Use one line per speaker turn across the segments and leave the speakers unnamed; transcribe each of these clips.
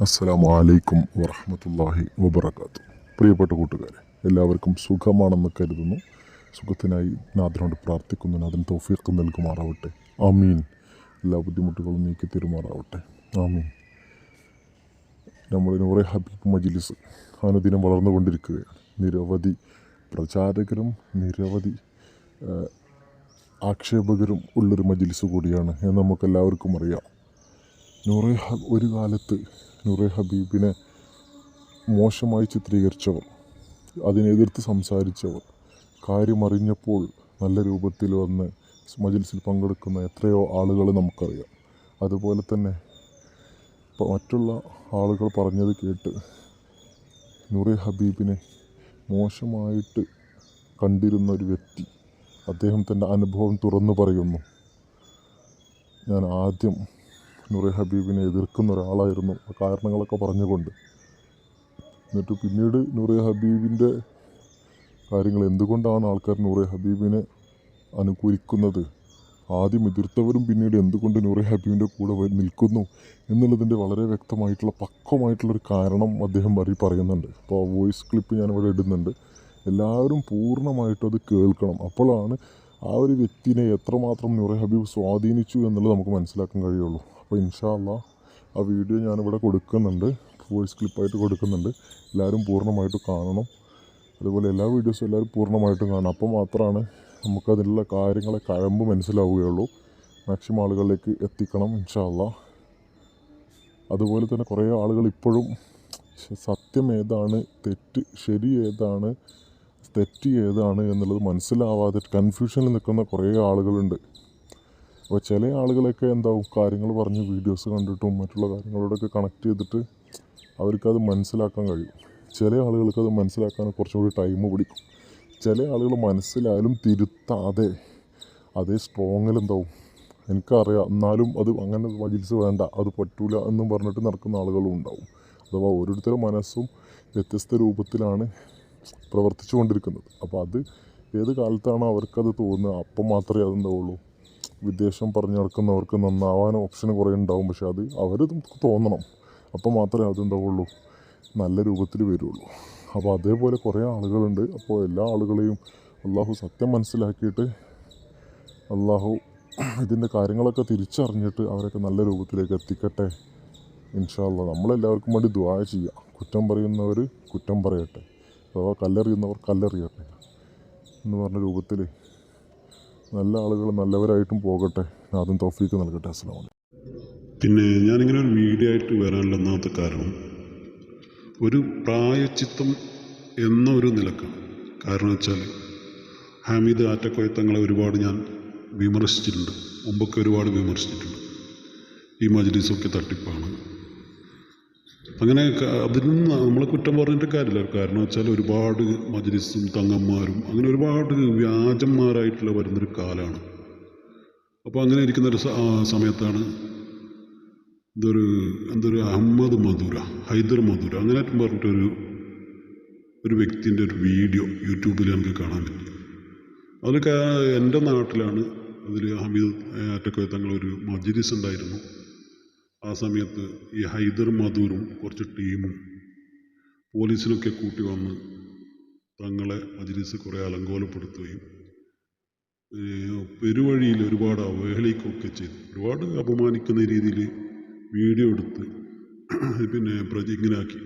അസ്സലാമു അലൈക്കും വറഹമത്തല്ലാഹി വബർക്കാത്തു പ്രിയപ്പെട്ട കൂട്ടുകാരെ എല്ലാവർക്കും സുഖമാണെന്ന് കരുതുന്നു. സുഖത്തിനായി നാഥനോട് പ്രാർത്ഥിക്കുന്നു. നാഥൻ തൗഫീഖ് നൽകുമാറാവട്ടെ. ആമീൻ. എല്ലാ ബുദ്ധിമുട്ടുകളും നീക്കി തരുമാറാവട്ടെ. ആമീൻ. നമ്മുടെ നൂറെ ഹബീബ് മജിലിസ് അനുദിനം വളർന്നുകൊണ്ടിരിക്കുകയാണ്. നിരവധി പ്രചാരകരും നിരവധി ആക്ഷേപകരും ഉള്ളൊരു മജിലിസ് കൂടിയാണ് എന്ന് നമുക്കെല്ലാവർക്കും അറിയാം. നൂറെ ഒരു കാലത്ത് നൂറെ ഹബീബിനെ മോശമായി ചിത്രീകരിച്ചവർ അതിനെതിർത്ത് സംസാരിച്ചവർ കാര്യമറിഞ്ഞപ്പോൾ നല്ല രൂപത്തിൽ വന്ന് മജിൽസിൽ പങ്കെടുക്കുന്ന എത്രയോ ആളുകൾ നമുക്കറിയാം. അതുപോലെ തന്നെ മറ്റുള്ള ആളുകൾ പറഞ്ഞത് കേട്ട് നൂറെ ഹബീബിനെ മോശമായിട്ട് കണ്ടിരുന്ന ഒരു വ്യക്തി അദ്ദേഹം തന്റെ അനുഭവം തുറന്നു പറയുന്നു. ഞാൻ ആദ്യം നൂറെ ഹബീബിനെ എതിർക്കുന്ന ഒരാളായിരുന്നു. കാരണങ്ങളൊക്കെ പറഞ്ഞുകൊണ്ട്. എന്നിട്ട് പിന്നീട് നൂറെ ഹബീബിന്റെ കാര്യങ്ങൾ എന്തുകൊണ്ടാണ് ആൾക്കാർ നൂറെ ഹബീബിനെ അനുകൂലിക്കുന്നത്? ആദ്യം എതിർത്തവരും പിന്നീട് എന്തുകൊണ്ട് നൂറെ ഹബീബിന്റെ കൂടെ നിൽക്കുന്നു എന്നുള്ളതിന്റെ വളരെ വ്യക്തമായിട്ടുള്ള പക്വമായിട്ടുള്ളൊരു കാരണം അദ്ദേഹം വരി പറയുന്നുണ്ട്. അപ്പോൾ ആ വോയിസ് ക്ലിപ്പ് ഞാനിവിടെ ഇടുന്നുണ്ട്. എല്ലാവരും പൂർണമായിട്ടും അത് കേൾക്കണം. അപ്പോഴാണ് ആ ഒരു വ്യക്തിനെ എത്രമാത്രം നൂറെ ഹബീബ് സ്വാധീനിച്ചു എന്നുള്ളത് നമുക്ക് മനസ്സിലാക്കാൻ കഴിയുള്ളൂ. അപ്പോൾ ഇൻഷാല്ല ആ വീഡിയോ ഞാനിവിടെ കൊടുക്കുന്നുണ്ട്. വോയിസ് ക്ലിപ്പായിട്ട് കൊടുക്കുന്നുണ്ട്. എല്ലാവരും പൂർണമായിട്ട് കാണണം. അതുപോലെ എല്ലാ വീഡിയോസും എല്ലാവരും പൂർണമായിട്ടും കാണണം. അപ്പോൾ മാത്രമാണ് നമുക്കതിലുള്ള കാര്യങ്ങളെ കഴമ്പ് മനസ്സിലാവുകയുള്ളൂ. മാക്സിമം ആളുകളിലേക്ക് എത്തിക്കണം ഇൻഷാല്ല അതുപോലെ തന്നെ കുറേ ആളുകൾ ഇപ്പോഴും സത്യം ഏതാണ് തെറ്റ് ശരി ഏതാണ് തെറ്റ് ഏതാണ് എന്നുള്ളത് മനസ്സിലാവാതെ കൺഫ്യൂഷനിൽ നിൽക്കുന്ന കുറേ ആളുകളുണ്ട്. അപ്പോൾ ചില ആളുകളൊക്കെ എന്താവും കാര്യങ്ങൾ പറഞ്ഞ് വീഡിയോസ് കണ്ടിട്ടും മറ്റുള്ള കാര്യങ്ങളോടൊക്കെ കണക്ട് ചെയ്തിട്ട് അവർക്കത് മനസ്സിലാക്കാൻ കഴിയും. ചില ആളുകൾക്ക് അത് മനസ്സിലാക്കാൻ കുറച്ചും കൂടി ടൈം പിടിക്കും. ചില ആളുകൾ മനസ്സിലായാലും തിരുത്താതെ അതേ സ്ട്രോങ്ങിൽ എന്താവും. എനിക്കറിയാം. എന്നാലും അത് അങ്ങനെ മജിൽസ് വേണ്ട അത് പറ്റൂല എന്നും പറഞ്ഞിട്ട് നടക്കുന്ന ആളുകളും ഉണ്ടാവും. അഥവാ ഓരോരുത്തരുടെ മനസ്സും വ്യത്യസ്ത രൂപത്തിലാണ് പ്രവർത്തിച്ചു കൊണ്ടിരിക്കുന്നത് അപ്പോൾ അത് ഏത് കാലത്താണോ അവർക്കത് തോന്നുക അപ്പം മാത്രമേ അതുണ്ടാവുള്ളൂ. വിദേശം പറഞ്ഞു നടക്കുന്നവർക്ക് നന്നാവാൻ ഓപ്ഷൻ കുറേ ഉണ്ടാവും. പക്ഷെ അത് അവർ തോന്നണം. അപ്പോൾ മാത്രമേ അതുണ്ടാവുള്ളൂ. നല്ല രൂപത്തിൽ വരുള്ളൂ. അപ്പോൾ അതേപോലെ കുറേ ആളുകളുണ്ട്. അപ്പോൾ എല്ലാ ആളുകളെയും അള്ളാഹു സത്യം മനസ്സിലാക്കിയിട്ട് അള്ളാഹു ഇതിന്റെ കാര്യങ്ങളൊക്കെ തിരിച്ചറിഞ്ഞിട്ട് അവരൊക്കെ നല്ല രൂപത്തിലേക്ക് എത്തിക്കട്ടെ. ഇൻഷാല്ല നമ്മളെല്ലാവർക്കും വേണ്ടി ദ്വാ ചെയ്യാം. കുറ്റം പറയുന്നവർ കുറ്റം പറയട്ടെ. അഥവാ കല്ലെറിയുന്നവർ കല്ലെറിയട്ടെ എന്ന് പറഞ്ഞ രൂപത്തിൽ നല്ല ആളുകൾ നല്ലവരായിട്ടും പോകട്ടെ. ആദ്യം തോഫീക്ക് നൽകട്ടെ അസ്സാം
പിന്നെ ഞാനിങ്ങനെ ഒരു വീഡിയോ ആയിട്ട് വരാനുള്ള ഒന്നാമത്തെ കാരണം ഒരു പ്രായച്ചിത്തം എന്ന ഒരു നിലക്കാണ് കാരണം വെച്ചാൽ ഹാമിദ് ആറ്റക്കോയത്തങ്ങളെ ഒരുപാട് ഞാൻ വിമർശിച്ചിട്ടുണ്ട്. മുമ്പൊക്കെ ഒരുപാട് വിമർശിച്ചിട്ടുണ്ട്. ഈ മജ്ലിസൊക്കെ തട്ടിപ്പാണ്. അങ്ങനെ അതിനൊന്നും അതിനും നമ്മൾ കുറ്റം പറഞ്ഞിട്ട് കാര്യമില്ല. കാരണം വെച്ചാൽ ഒരുപാട് മജ്ലിസും തങ്ങന്മാരും അങ്ങനെ ഒരുപാട് വ്യാജന്മാരായിട്ടുള്ള വരുന്നൊരു കാലമാണ് അപ്പോൾ അങ്ങനെ ഇരിക്കുന്ന ഒരു സമയത്താണ് ഇതൊരു എന്തൊരു അഹമ്മദ് മധുര ഹൈദർ മധുര അങ്ങനെ പറഞ്ഞിട്ടൊരു ഒരു വ്യക്തിന്റെ ഒരു വീഡിയോ യൂട്യൂബിൽ നമുക്ക് കാണാൻ പറ്റി. അതിലൊക്കെ എന്റെ നാട്ടിലാണ് അതിൽ ഹമീദ് അറ്റക്കോയ തങ്ങളൊരു മജിലിസ് ഉണ്ടായിരുന്നു. സമയത്ത് ഈ ഹൈദർ മധൂരും കുറച്ച് ടീമും പോലീസിനൊക്കെ കൂട്ടി വന്ന് തങ്ങളെ മജിലിസ് കുറേ അലങ്കോലപ്പെടുത്തുകയും പെരുവഴിയിൽ ഒരുപാട് അവഹേളിക്കുകയൊക്കെ ചെയ്തു. ഒരുപാട് അപമാനിക്കുന്ന രീതിയിൽ വീഡിയോ എടുത്ത് പിന്നെ പ്രജ ഇങ്ങനാക്കി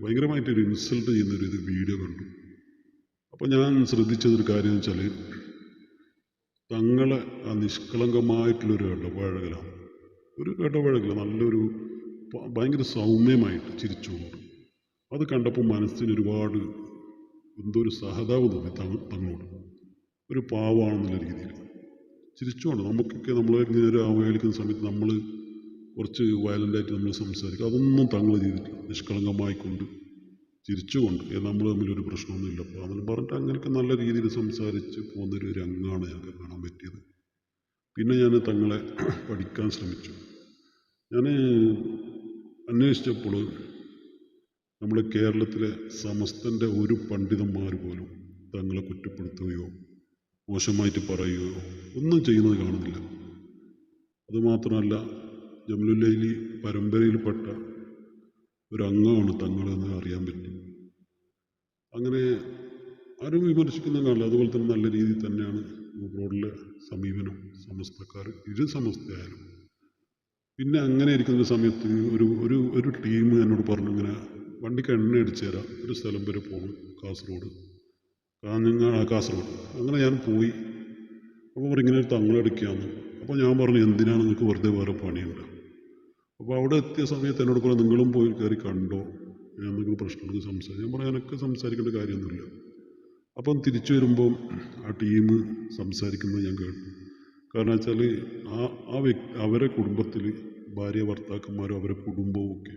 ഭയങ്കരമായിട്ടൊരു ഇൻസൾട്ട് ചെയ്യുന്നൊരു ഇത് വീഡിയോ കണ്ടു. അപ്പോൾ ഞാൻ ശ്രദ്ധിച്ചതൊരു കാര്യം എന്ന് വെച്ചാൽ തങ്ങളെ ആ നിഷ്കളങ്കമായിട്ടുള്ളൊരു ഇടപഴകലാണ് ഒരു ഇടപഴകില്ല നല്ലൊരു ഭയങ്കര സൗമ്യമായിട്ട് ചിരിച്ചുകൊണ്ട് അത് കണ്ടപ്പോൾ മനസ്സിന് ഒരുപാട് എന്തോ ഒരു സഹതാവ് തോന്നി തങ്ങ തങ്ങളോട് ഒരു പാവമാണെന്നുള്ള രീതിയിൽ. ചിരിച്ചുകൊണ്ട് നമുക്കൊക്കെ നമ്മൾ ഇങ്ങനെ അവഹേളിക്കുന്ന സമയത്ത് നമ്മൾ കുറച്ച് വയലന്റായിട്ട് നമ്മൾ സംസാരിക്കും. അതൊന്നും തങ്ങൾ ചെയ്തിട്ടില്ല. നിഷ്കളങ്കമായിക്കൊണ്ട് ചിരിച്ചുകൊണ്ട് നമ്മൾ തമ്മിലൊരു പ്രശ്നമൊന്നുമില്ല. അപ്പോൾ അതെന്ന് പറഞ്ഞിട്ട് അങ്ങനെയൊക്കെ നല്ല രീതിയിൽ സംസാരിച്ച് പോകുന്നൊരു രംഗമാണ് ഞങ്ങൾക്ക് കാണാൻ പറ്റിയത്. പിന്നെ ഞാൻ തങ്ങളെ പഠിക്കാൻ ശ്രമിച്ചു. ഞാൻ അന്വേഷിച്ചപ്പോൾ നമ്മുടെ കേരളത്തിലെ സമസ്തന്റെ ഒരു പണ്ഡിതന്മാർ പോലും തങ്ങളെ കുറ്റപ്പെടുത്തുകയോ മോശമായിട്ട് പറയുകയോ ഒന്നും ചെയ്യുന്നത് കാണുന്നില്ല. അതുമാത്രമല്ല ജമലുല്ലി പരമ്പരയിൽപ്പെട്ട ഒരു അംഗമാണ് തങ്ങളെന്ന് അറിയാൻ പറ്റി. അങ്ങനെ ആരും വിമർശിക്കുന്ന കാണില്ല അതുപോലെ തന്നെ നല്ല രീതിയിൽ തന്നെയാണ് റോഡിലെ സമീപനം സമസ്തക്കാർ ഇരു സമസ്തയായാലും പിന്നെ അങ്ങനെ ഇരിക്കുന്ന സമയത്ത് ഒരു ഒരു ഒരു ടീം എന്നോട് പറഞ്ഞു ഇങ്ങനെ വണ്ടിക്ക് എണ്ണ അടിച്ചു തരാം. ഒരു സ്ഥലം വരെ പോകണം കാസർഗോഡ്. കാഞ്ഞങ്ങാട് കാസർഗോഡ്. അങ്ങനെ ഞാൻ പോയി. അപ്പോൾ ഒരു തങ്ങളടിക്കാന്ന് അപ്പോൾ ഞാൻ പറഞ്ഞു എന്തിനാണ് നിങ്ങൾക്ക് വെറുതെ വേറെ പണിയുണ്ട്? അപ്പോൾ അവിടെ എത്തിയ സമയത്ത് എന്നോട് പറഞ്ഞു നിങ്ങളും പോയി കയറി കണ്ടോ? ഞാൻ എന്തെങ്കിലും പ്രശ്നമുണ്ടെങ്കിൽ സംസാരിക്കും. ഞാൻ പറഞ്ഞു എനിക്ക് സംസാരിക്കേണ്ട കാര്യമൊന്നുമില്ല. അപ്പം തിരിച്ചു വരുമ്പം ആ ടീം സംസാരിക്കുന്നത് ഞാൻ കേട്ടു. കാരണം വെച്ചാൽ ആ ആ വ്യക്തി അവരെ കുടുംബത്തിൽ ഭാര്യ ഭർത്താക്കന്മാരും അവരെ കുടുംബവും ഒക്കെ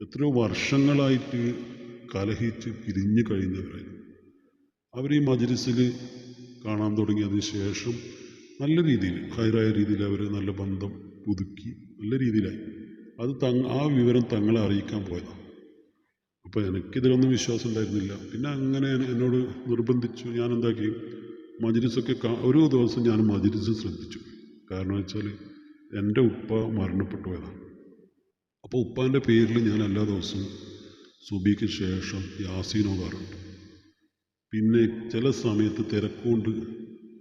എത്രയോ വർഷങ്ങളായിട്ട് കലഹിച്ച് പിരിഞ്ഞു കഴിഞ്ഞവരായിരുന്നു അവർ ഈ മജ്ലിസിൽ കാണാൻ തുടങ്ങിയതിന് ശേഷം നല്ല രീതിയിൽ ഹൈറായ രീതിയിൽ അവർ നല്ല ബന്ധം പുതുക്കി നല്ല രീതിയിലായി. അത് ആ വിവരം തങ്ങളെ അറിയിക്കാൻ പോയതാണ് അപ്പോൾ എനിക്കിതിലൊന്നും വിശ്വാസം ഉണ്ടായിരുന്നില്ല പിന്നെ അങ്ങനെ എന്നോട് നിർബന്ധിച്ചു. ഞാൻ എന്താക്കി മജ്ലിസൊക്കെ ഓരോ ദിവസം ഞാൻ മജ്ലിസ് ശ്രദ്ധിച്ചു. കാരണം വെച്ചാൽ എന്റെ ഉപ്പ മരണപ്പെട്ടു പോയതാണ്. അപ്പോൾ ഉപ്പാന്റെ പേരിൽ ഞാൻ എല്ലാ ദിവസവും സുബിക്ക് ശേഷം യാസീൻ ഓതാറുണ്ട് പിന്നെ ചില സമയത്ത് തിരക്കുകൊണ്ട്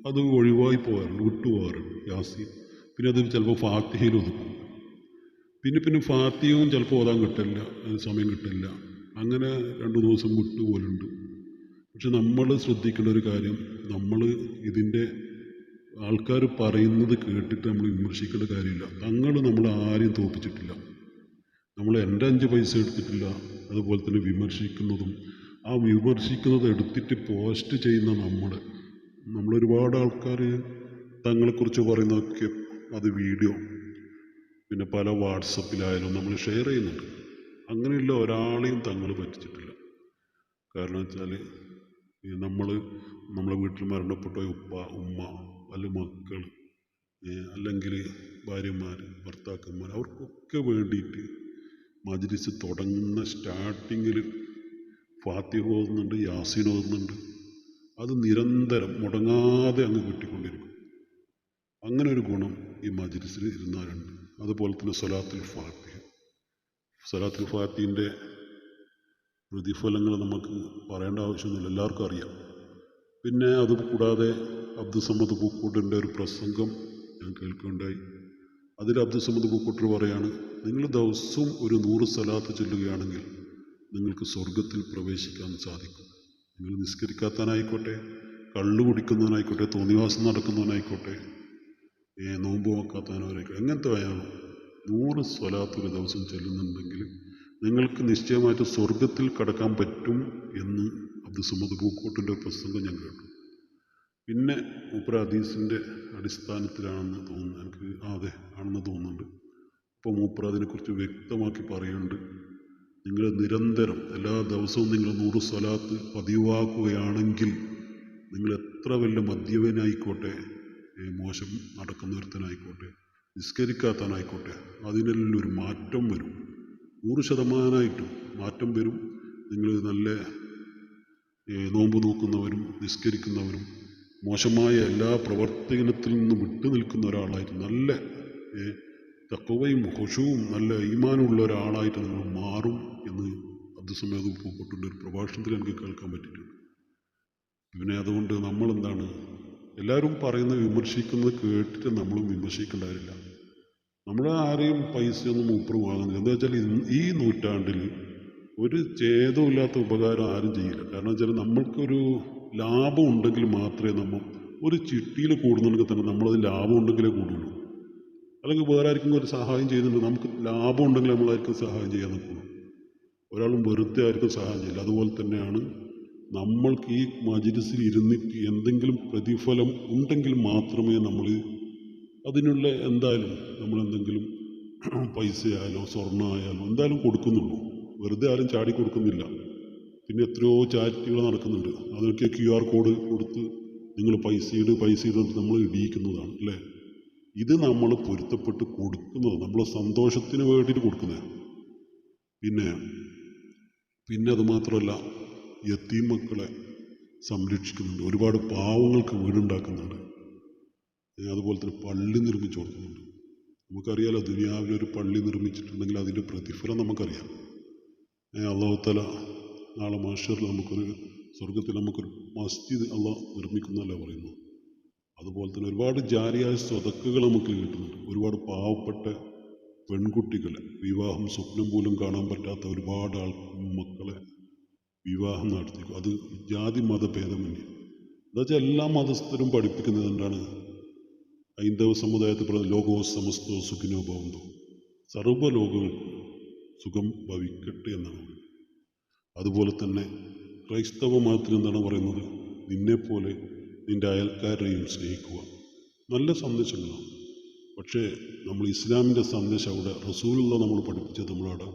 അത് ഒഴിവായി പോകാറുണ്ട് വിട്ടുപോകാറുണ്ട് യാസീൻ. പിന്നെ അത് ചിലപ്പോൾ ഫാത്തിഹയിൽ ഒതുക്കും. പിന്നെ പിന്നെ ഫാത്തിഹയും ചിലപ്പോൾ ഓതാൻ കിട്ടില്ല സമയം കിട്ടില്ല അങ്ങനെ രണ്ട് ദിവസം വിട്ടുപോലുണ്ട്. പക്ഷെ നമ്മൾ ശ്രദ്ധിക്കേണ്ട ഒരു കാര്യം നമ്മൾ ഇതിന്റെ ആൾക്കാർ പറയുന്നത് കേട്ടിട്ട് നമ്മൾ വിമർശിക്കേണ്ട കാര്യമില്ല. തങ്ങൾ നമ്മൾ ആരെയും തോപ്പിച്ചിട്ടില്ല നമ്മൾ എന്റെ അഞ്ച് പൈസ എടുത്തിട്ടില്ല അതുപോലെ തന്നെ വിമർശിക്കുന്നതും ആ വിമർശിക്കുന്നത് എടുത്തിട്ട് പോസ്റ്റ് ചെയ്യുന്ന നമ്മൾ. നമ്മളൊരുപാട് ആൾക്കാർ തങ്ങളെക്കുറിച്ച് പറയുന്നതൊക്കെ അത് വീഡിയോ. പിന്നെ പല വാട്സപ്പിലായാലും നമ്മൾ ഷെയർ ചെയ്യുന്നുണ്ട്. അങ്ങനെയുള്ള ഒരാളെയും തങ്ങൾ പറ്റിച്ചിട്ടില്ല. കാരണം വെച്ചാൽ നമ്മൾ നമ്മളെ വീട്ടിൽ മരണപ്പെട്ട ഉപ്പ ഉമ്മ അല്ല മക്കൾ അല്ലെങ്കിൽ ഭാര്യമാർ ഭർത്താക്കന്മാർ അവർക്കൊക്കെ വേണ്ടിയിട്ട് മജ്ലിസ് തുടങ്ങുന്ന സ്റ്റാർട്ടിങ്ങിൽ ഫാത്തിഹ ഓതുന്നുണ്ട് യാസീൻ ഓതുന്നുണ്ട്. അത് നിരന്തരം മുടങ്ങാതെ അങ്ങ് കിട്ടിക്കൊണ്ടിരിക്കും. അങ്ങനെ ഒരു ഗുണം ഈ മജ്ലിസിൽ ഇരുന്നാലുണ്ട്. അതുപോലെ തന്നെ സൊലാത്തുൽ ഫാത്തിഹ. സലാത്തുൽ ഫാത്തിന്റെ പ്രതിഫലങ്ങൾ നമുക്ക് പറയേണ്ട ആവശ്യമൊന്നുമില്ല. എല്ലാവർക്കും അറിയാം. പിന്നെ അത് കൂടാതെ അബ്ദുസമ്മദ് പൂക്കൂട്ടിന്റെ ഒരു പ്രസംഗം ഞാൻ കേൾക്കുകയുണ്ടായി. അതിൽ അബ്ദുസമ്മദ് പൂക്കൂട്ടർ പറയാണ് നിങ്ങൾ ദിവസവും ഒരു നൂറ് സ്ഥലത്ത് ചെല്ലുകയാണെങ്കിൽ നിങ്ങൾക്ക് സ്വർഗത്തിൽ പ്രവേശിക്കാൻ സാധിക്കും. നിങ്ങൾ നിസ്കരിക്കാത്തവനായിക്കോട്ടെ കള്ളു കുടിക്കുന്നവനായിക്കോട്ടെ തോന്നിവാസം നടക്കുന്നവനായിക്കോട്ടെ നോമ്പ് നോക്കാത്തവനായിക്കോട്ടെ എങ്ങനത്തെ ആയാലും നൂറ് സ്വലാത്ത് ഒരു ദിവസം ചെല്ലുന്നുണ്ടെങ്കിൽ നിങ്ങൾക്ക് നിശ്ചയമായിട്ട് സ്വർഗത്തിൽ കടക്കാൻ പറ്റും എന്ന് അബ്ദുസമ്മദ് പൂക്കോട്ടിന്റെ ഒരു പ്രസംഗം ഞാൻ കേട്ടു. പിന്നെ മൂപ്പര ഹദീസിന്റെ അടിസ്ഥാനത്തിലാണെന്ന് തോന്നുന്നു എനിക്ക് ആ അതെ ആണെന്ന് തോന്നുന്നുണ്ട്. അപ്പോൾ മൂപ്പര അതിനെക്കുറിച്ച് വ്യക്തമാക്കി പറയുന്നുണ്ട് നിങ്ങൾ നിരന്തരം എല്ലാ ദിവസവും നിങ്ങൾ നൂറ് സ്വലാത്ത് പതിവാക്കുകയാണെങ്കിൽ നിങ്ങൾ എത്ര വലിയ മദ്യപനായിക്കോട്ടെ മോശം നടക്കുന്ന ഒരുത്തനായിക്കോട്ടെ നിസ്കരിക്കാത്തവനായിക്കോട്ടെ. അതിനെല്ലാം ഒരു മാറ്റം വരും. നൂറ് ശതമാനമായിട്ടും മാറ്റം വരും. നിങ്ങൾ നല്ല നോമ്പ് നോക്കുന്നവരും നിസ്കരിക്കുന്നവരും മോശമായ എല്ലാ പ്രവർത്തനത്തിൽ നിന്നും വിട്ടു നിൽക്കുന്ന ഒരാളായിട്ട് നല്ല തക്കവയും ഹുഷവും നല്ല ഈമാനുമുള്ള ഒരാളായിട്ട് നിങ്ങൾ മാറും എന്ന് അബ്ദുസമേത് പൂക്കോട്ടിന്റെ ഒരു പ്രഭാഷണത്തിൽ എനിക്ക് കേൾക്കാൻ പറ്റിയിട്ടുണ്ട്. പിന്നെ അതുകൊണ്ട് നമ്മളെന്താണ്? എല്ലാവരും പറയുന്നത് വിമർശിക്കുന്നത് കേട്ടിട്ട് നമ്മളും വിമർശിക്കേണ്ടവരില്ല. നമ്മൾ ആരെയും പൈസയൊന്നും മൂപ്പർ വാങ്ങുന്നില്ല. എന്താ വെച്ചാൽ ഈ നൂറ്റാണ്ടിൽ ഒരു ഛേദമില്ലാത്ത ഉപകാരം ആരും ചെയ്യില്ല. കാരണം വെച്ചാൽ നമ്മൾക്കൊരു ലാഭം ഉണ്ടെങ്കിൽ മാത്രമേ നമ്മൾ ഒരു ചിട്ടിയിൽ കൂടുന്നുണ്ടെങ്കിൽ തന്നെ നമ്മളത് ലാഭം ഉണ്ടെങ്കിലേ കൂടുള്ളൂ. അല്ലെങ്കിൽ വേറെ ആർക്കും ഒരു സഹായം ചെയ്യുന്നുണ്ട് നമുക്ക് ലാഭം ഉണ്ടെങ്കിൽ നമ്മളായിരിക്കും സഹായം ചെയ്യാൻ നിൽക്കുള്ളൂ ഒരാളും വെറുതെ ആർക്കും സഹായം ചെയ്യില്ല. അതുപോലെ തന്നെയാണ് നമ്മൾക്ക് ഈ മജിലിസിൽ ഇരുന്നിട്ട് എന്തെങ്കിലും പ്രതിഫലം ഉണ്ടെങ്കിൽ മാത്രമേ നമ്മൾ അതിനുള്ള എന്തായാലും നമ്മൾ എന്തെങ്കിലും പൈസയായാലോ സ്വർണമായാലോ എന്തായാലും കൊടുക്കുന്നുള്ളൂ. വെറുതെ ആരും ചാടി കൊടുക്കുന്നില്ല. പിന്നെ എത്രയോ ചാരിറ്റികൾ നടക്കുന്നുണ്ട്. അതൊക്കെ ക്യു ആർ കോഡ് കൊടുത്ത് നിങ്ങൾ പൈസ ഇട് പൈസ ഇട് നമ്മൾ ഇടിയിക്കുന്നതാണ് അല്ലേ? ഇത് നമ്മൾ പൊരുത്തപ്പെട്ട് കൊടുക്കുന്നത് നമ്മളെ സന്തോഷത്തിന് വേണ്ടിയിട്ട് കൊടുക്കുന്നത് പിന്നെ പിന്നെ അത് മാത്രമല്ല യത്തീം മക്കളെ സംരക്ഷിക്കുന്നുണ്ട്. ഒരുപാട് പാവങ്ങൾക്ക് വീടുണ്ടാക്കുന്നുണ്ട്. അതുപോലെ തന്നെ പള്ളി നിർമ്മിച്ചു കൊടുക്കുന്നുണ്ട്. നമുക്കറിയാലോ ദുനിയാവിൽ ഒരു പള്ളി നിർമ്മിച്ചിട്ടുണ്ടെങ്കിൽ അതിന്റെ പ്രതിഫലം നമുക്കറിയാം. അള്ളാഹുത്തല നാളെ മാഷറിൽ നമുക്കൊരു സ്വർഗത്തിൽ നമുക്കൊരു മസ്ജിദ് അള്ളാഹ് നിർമ്മിക്കുന്നല്ല പറയുന്നു അതുപോലെ തന്നെ ഒരുപാട് ജാരിയായ സ്വതക്കുകൾ നമുക്ക് കിട്ടുന്നുണ്ട്. ഒരുപാട് പാവപ്പെട്ട പെൺകുട്ടികൾ വിവാഹം സ്വപ്നം പോലും കാണാൻ പറ്റാത്ത ഒരുപാട് ആൾ മക്കളെ വിവാഹം നടത്തിക്കും അത് ജാതി മതഭേദമന്യേ. എന്താ വെച്ചാൽ എല്ലാ മതസ്ഥരും പഠിപ്പിക്കുന്നത് എന്താണ്? ഹൈന്ദവ സമുദായത്തിൽ പറഞ്ഞ ലോകോ സമസ്തോ സുഖിനോ ഭവന്തോ. സർവലോകങ്ങൾക്കും സുഖം ഭവിക്കട്ടെ എന്നാണ് അതുപോലെ തന്നെ ക്രൈസ്തവ മതത്തിൽ എന്താണ് പറയുന്നത്? നിന്നെപ്പോലെ നിന്റെ അയൽക്കാരെയും സ്നേഹിക്കുക നല്ല സന്ദേശങ്ങളാണ്. പക്ഷേ നമ്മൾ ഇസ്ലാമിന്റെ സന്ദേശം അവിടെ റസൂലുള്ള നമ്മൾ പഠിപ്പിച്ചത് നമ്മളവിടെ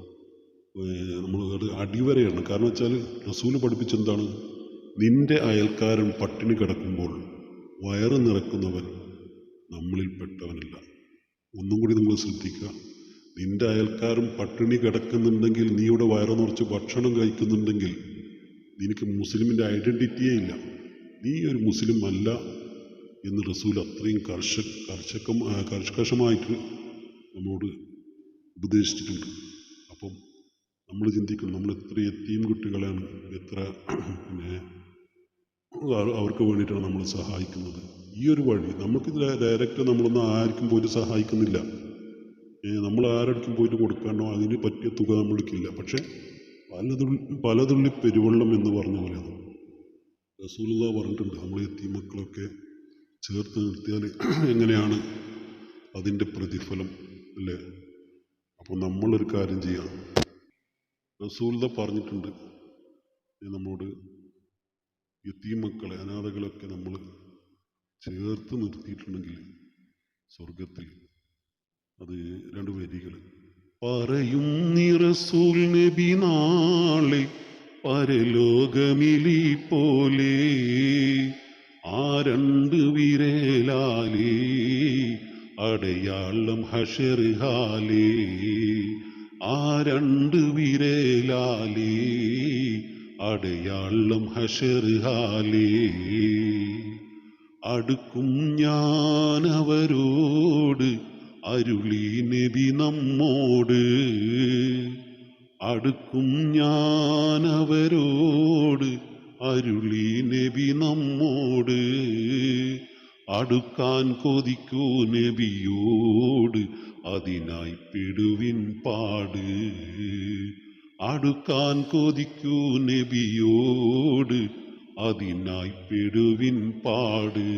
നമ്മൾ അടിവരയാണ്. കാരണം വെച്ചാൽ റസൂൽ പഠിപ്പിച്ചെന്താണ് നിന്റെ അയൽക്കാരൻ പട്ടിണി കിടക്കുമ്പോൾ വയറ് നിറക്കുന്നവൻ നമ്മളിൽ പെട്ടവനല്ല ഒന്നും കൂടി നിങ്ങൾ ശ്രദ്ധിക്കുക. നിന്റെ അയൽക്കാരും പട്ടിണി കിടക്കുന്നുണ്ടെങ്കിൽ നീ ഇവിടെ വയറു നിറച്ച് ഭക്ഷണം കഴിക്കുന്നുണ്ടെങ്കിൽ നിനക്ക് മുസ്ലിമിന്റെ ഐഡന്റിറ്റിയേ ഇല്ല. നീ ഒരു മുസ്ലിം അല്ല എന്ന് റസൂൽ അത്രയും കർഷ കർഷകം ആ, നമ്മോട് ഉപദേശിച്ചിട്ടുണ്ട്. അപ്പം നമ്മൾ ചിന്തിക്കണം നമ്മൾ എത്ര എത്തിയും കുട്ടികളെയാണ് എത്ര പിന്നെ അവർ- അവർക്ക് വേണ്ടിയിട്ടാണ് നമ്മൾ സഹായിക്കുന്നത്. ഈ ഒരു വഴി. നമുക്കിത് ഡയറക്റ്റ് നമ്മളൊന്നും ആർക്കും പോയിട്ട് സഹായിക്കുന്നില്ല. നമ്മൾ ആരടക്കും പോയിട്ട് കൊടുക്കാനോ അതിന് പറ്റിയ തുക നമ്മൾക്കില്ല പക്ഷേ പലതുള്ളി പലതുള്ളി പെരുവെള്ളം എന്ന് പറഞ്ഞ പോലെയാണ് റസൂലുള്ള പറഞ്ഞിട്ടുണ്ട്. നമ്മൾ എത്തി മക്കളൊക്കെ ചേർത്ത് നിർത്തിയാൽ എങ്ങനെയാണ് അതിന്റെ പ്രതിഫലം അല്ലേ? അപ്പോൾ നമ്മളൊരു കാര്യം ചെയ്യാം. റസൂലത പറഞ്ഞിട്ടുണ്ട്. നമ്മളോട് എത്തി മക്കളെ അനാഥകളൊക്കെ നമ്മൾ ചേർത്ത് നിർത്തിയിട്ടുണ്ടെങ്കിൽ സ്വർഗത്തിൽ അത് രണ്ട് വരികൾ പറയും നിറസൂൽ നബി പരലോകമിലി പോലെ ആ രണ്ട് വിരലാലേ അടയാളം ഹഷർഹാലേ ആ രണ്ട് വിരലാലേ അടയാളം ഹഷർഹാലേ അടുക്കും ഞാനവരോട് അരുളി നബി നമ്മോട്. അടുക്കും ഞാനവരോട് അരുളി നബി നമ്മോട്. അടുക്കാൻ കൊതിക്കൂ നബിയോട് അതിനായി പിടുവിൻ പാട്. അടുക്കാൻ കൊതിക്കൂ നബിയോട് അതിനായി പെടുവിൻ പാട്.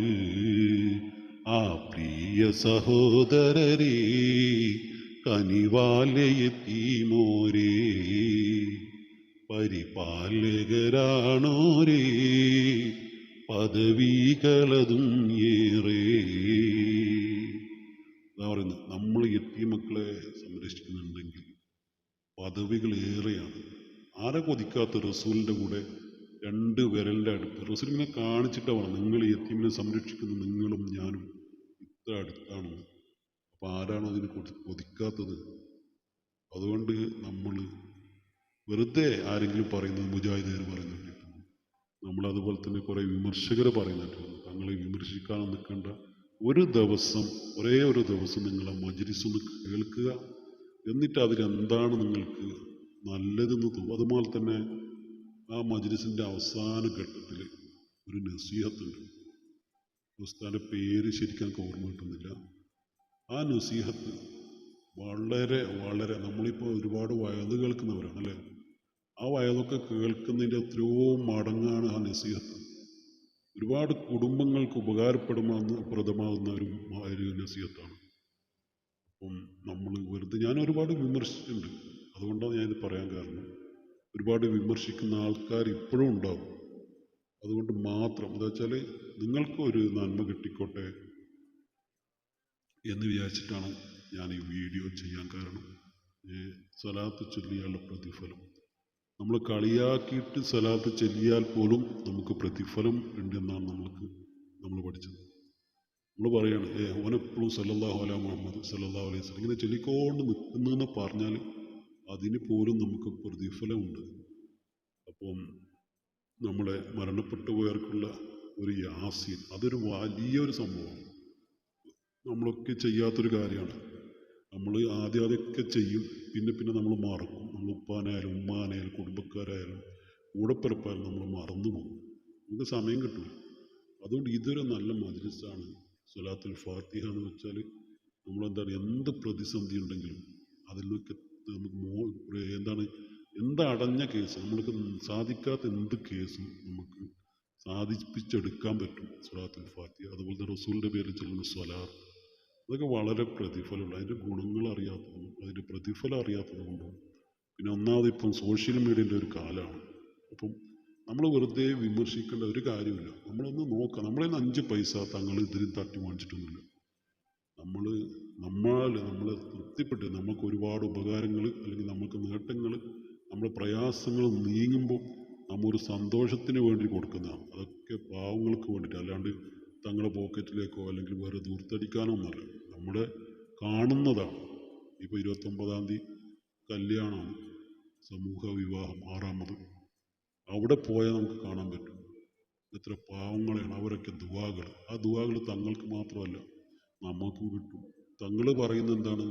ആ പ്രിയ സഹോദരരേ കനിവാലയെത്തി മോരേ. പരിപാലകരാണോരേ പദവികളതും ഏറെ. എന്താ പറയുന്നത് നമ്മൾ എത്തി മക്കളെ സംരക്ഷിക്കുന്നുണ്ടെങ്കിൽ പദവികൾ ഏറെയാണ്. ആരെ കൊതിക്കാത്ത റസൂലിന്റെ കൂടെ രണ്ട് വിരലിന്റെ അടുത്ത്. റസൂൽ ഇങ്ങനെ കാണിച്ചിട്ടാണ് നിങ്ങൾ യത്തീമിനെ സംരക്ഷിക്കുന്ന നിങ്ങളും ഞാനും ഇത്ര അടുത്താണ്. അപ്പോൾ ആരാണ് അതിന് കൊതി- കൊതിക്കാത്തത്? അതുകൊണ്ട് നമ്മൾ വെറുതെ ആരെങ്കിലും പറയുന്നത് മുജാഹിദർ പറയുന്നുണ്ട് നമ്മളതുപോലെ തന്നെ കുറേ വിമർശകർ പറയുന്നുണ്ട്. തങ്ങളെ വിമർശിക്കാൻ നിൽക്കേണ്ട ഒരു ദിവസം ഒരേ ഒരു ദിവസം നിങ്ങൾ ആ ഒന്ന് കേൾക്കുക. എന്നിട്ട് അതിലെന്താണ് നിങ്ങൾക്ക് നല്ലതെന്ന് തോന്നും അതുപോലെ തന്നെ ആ മജ്ലിസിന്റെ അവസാന ഘട്ടത്തിൽ ഒരു നസീഹത്തുണ്ട്. ഉസ്താന്റെ പേര് ശരിക്കും ഓർമ്മ കിട്ടുന്നില്ല. ആ നസീഹത്ത് വളരെ വളരെ നമ്മളിപ്പോൾ ഒരുപാട് വയത് കേൾക്കുന്നവരാണ് അല്ലേ ആ വയതൊക്കെ കേൾക്കുന്നതിന്റെ എത്രയോ മടങ്ങാണ് ആ നസീഹത്ത്. ഒരുപാട് കുടുംബങ്ങൾക്ക് ഉപകാരപ്പെടുമെന്ന് പ്രദമാകുന്ന ഒരു ഒരു നസീഹത്താണ്. അപ്പം നമ്മൾ വെറുതെ ഞാൻ ഒരുപാട് വിമർശിച്ചിട്ടുണ്ട്. അതുകൊണ്ടാണ് ഞാനിത് പറയാൻ കാരണം. ഒരുപാട് വിമർശിക്കുന്ന ആൾക്കാർ ഇപ്പോഴും ഉണ്ടാവും. അതുകൊണ്ട് മാത്രം എന്താ വെച്ചാൽ നിങ്ങൾക്ക് ഒരു നന്മ കിട്ടിക്കോട്ടെ എന്ന് വിചാരിച്ചിട്ടാണ് ഞാൻ ഈ വീഡിയോ ചെയ്യാൻ കാരണം. ഈ സ്വലാത്ത് ചൊല്ലിയാലുള്ള പ്രതിഫലം. നമ്മൾ കളിയാക്കിയിട്ട് സ്വലാത്ത് ചൊല്ലിയാൽ പോലും നമുക്ക് പ്രതിഫലം ഉണ്ടെന്നാണ് നമ്മൾക്ക് നമ്മൾ പഠിച്ചത്. നമ്മൾ പറയാണ് ഏ ഓനെപ്പോഴും സല്ലല്ലാഹു അല മുഹമ്മദ് സല്ലല്ലാഹു അലൈഹി വസല്ലം ഇങ്ങനെ ചൊല്ലിക്കൊണ്ട് നിൽക്കുന്നതെന്ന് പറഞ്ഞാൽ അതിന് പോലും നമുക്ക് പ്രതിഫലമുണ്ട്. അപ്പം നമ്മളെ മരണപ്പെട്ടു പോയവർക്കുള്ള ഒരു യാസീൻ അതൊരു വലിയൊരു സംഭവമാണ്. നമ്മളൊക്കെ ചെയ്യാത്തൊരു കാര്യമാണ്. നമ്മൾ ആദ്യം അതൊക്കെ ചെയ്യും പിന്നെ പിന്നെ നമ്മൾ മറക്കും. നമ്മൾ ഉപ്പാനായാലും ഉമ്മാനായാലും കുടുംബക്കാരായാലും കൂടപ്പിറപ്പായാലും നമ്മൾ മറന്നു പോകും. നമുക്ക് സമയം കിട്ടില്ല അതുകൊണ്ട് ഇതൊരു നല്ല മജ്ലിസാണ്. സ്വലാത്തുൽ ഫാത്തിഹ എന്ന് വെച്ചാൽ നമ്മളെന്താണ് എന്ത് പ്രതിസന്ധി ഉണ്ടെങ്കിലും അതിൽ നിന്നൊക്കെ നമുക്ക് മോ എന്താണ് എന്തടഞ്ഞ കേസ്? നമ്മൾക്ക് സാധിക്കാത്ത എന്ത് കേസും നമുക്ക് സാധിപ്പിച്ചെടുക്കാൻ പറ്റും സ്വലാത്തുൽ ഫാത്തിഹ. അതുപോലെ തന്നെ റസൂലിന്റെ പേരിൽ ചെല്ലുന്ന സ്വലാത്ത് അതൊക്കെ വളരെ പ്രതിഫലമുള്ള അതിന്റെ ഗുണങ്ങൾ അറിയാത്തതും അതിന്റെ പ്രതിഫലം അറിയാത്തത് കൊണ്ടും. പിന്നെ ഒന്നാമത് ഇപ്പം സോഷ്യൽ മീഡിയന്റെ ഒരു കാലമാണ്. അപ്പം നമ്മൾ വെറുതെ വിമർശിക്കേണ്ട ഒരു കാര്യമില്ല. നമ്മളൊന്ന് നോക്കാം. നമ്മളതിന് അഞ്ച് പൈസ തങ്ങൾ ഇതിലും തട്ടി വാങ്ങിച്ചിട്ടൊന്നുമില്ല നമ്മൾ നമ്മൾ നമ്മൾ തൃപ്തിപ്പെട്ട് നമുക്ക് ഒരുപാട് ഉപകാരങ്ങൾ അല്ലെങ്കിൽ നമുക്ക് നേട്ടങ്ങൾ നമ്മുടെ പ്രയാസങ്ങൾ നീങ്ങുമ്പോൾ നമ്മൾ ഒരു സന്തോഷത്തിന് വേണ്ടി കൊടുക്കുന്നതാണ്. അതൊക്കെ പാവങ്ങൾക്ക് വേണ്ടിയിട്ട്. അല്ലാണ്ട് തങ്ങളുടെ പോക്കറ്റിലേക്കോ അല്ലെങ്കിൽ വേറെ ദൂർത്തടിക്കാനോ ഒന്നല്ല. നമ്മുടെ കാണുന്നതാണ്. ഇപ്പോൾ ഇരുപത്തൊമ്പതാം തീയതി കല്യാണമാണ്. സമൂഹ വിവാഹം ആറാമത്. അവിടെ പോയാൽ നമുക്ക് കാണാൻ പറ്റും. എത്ര പാവങ്ങളെയാണ്. അവരൊക്കെ ദുവാകൾ ആ ദുവാകൾ തങ്ങൾക്ക് മാത്രമല്ല നമുക്കും കിട്ടും. തങ്ങൾ പറയുന്നത് എന്താണ്?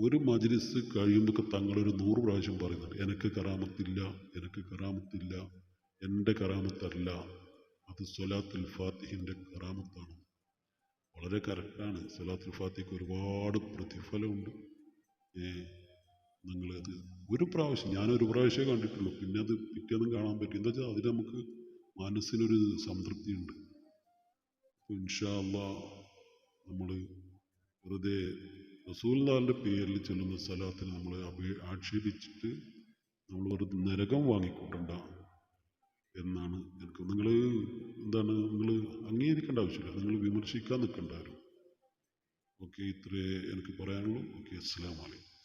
ഒരു മജ്ലിസ് കഴിയുമ്പോൾ തങ്ങളൊരു നൂറ് പ്രാവശ്യം പറയുന്നുണ്ട് എനിക്ക് കറാമത്തില്ല എനിക്ക് കറാമത്തില്ല എന്റെ കറാമത്തല്ല അത് സ്വലാത്തുൽ ഫാത്തിഹിന്റെ കറാമത്താണ്. വളരെ കറക്റ്റാണ്. സ്വലാത്തുൽ ഫാത്തിക്ക് ഒരുപാട് പ്രതിഫലമുണ്ട്. ഏ നിങ്ങളത് ഒരു പ്രാവശ്യം ഞാനൊരു പ്രാവശ്യമേ കണ്ടിട്ടുള്ളൂ. പിന്നെ അത് പിറ്റേന്നും കാണാൻ പറ്റും എന്താ വെച്ചാൽ അതിന് നമുക്ക് മനസ്സിനൊരു സംതൃപ്തിയുണ്ട്. ഇൻഷാ അള്ളാ നമ്മൾ വെറുതെ റസൂൽദാലിന്റെ പേരിൽ ചെല്ലുന്ന സ്ഥലത്തിന് നമ്മൾ അപേ ആക്ഷേപിച്ചിട്ട് നമ്മൾ ഒരു നരകം വാങ്ങിക്കൂട്ടണ്ട എന്നാണ് എനിക്ക് നിങ്ങൾ എന്താണ് നിങ്ങൾ അംഗീകരിക്കേണ്ട ആവശ്യമില്ല. നിങ്ങൾ വിമർശിക്കാൻ നിൽക്കണ്ടായിരുന്നു ഓക്കെ ഇത്രേ എനിക്ക് പറയാനുള്ളൂ. ഓക്കെ അസ്സാം വലൈക്കും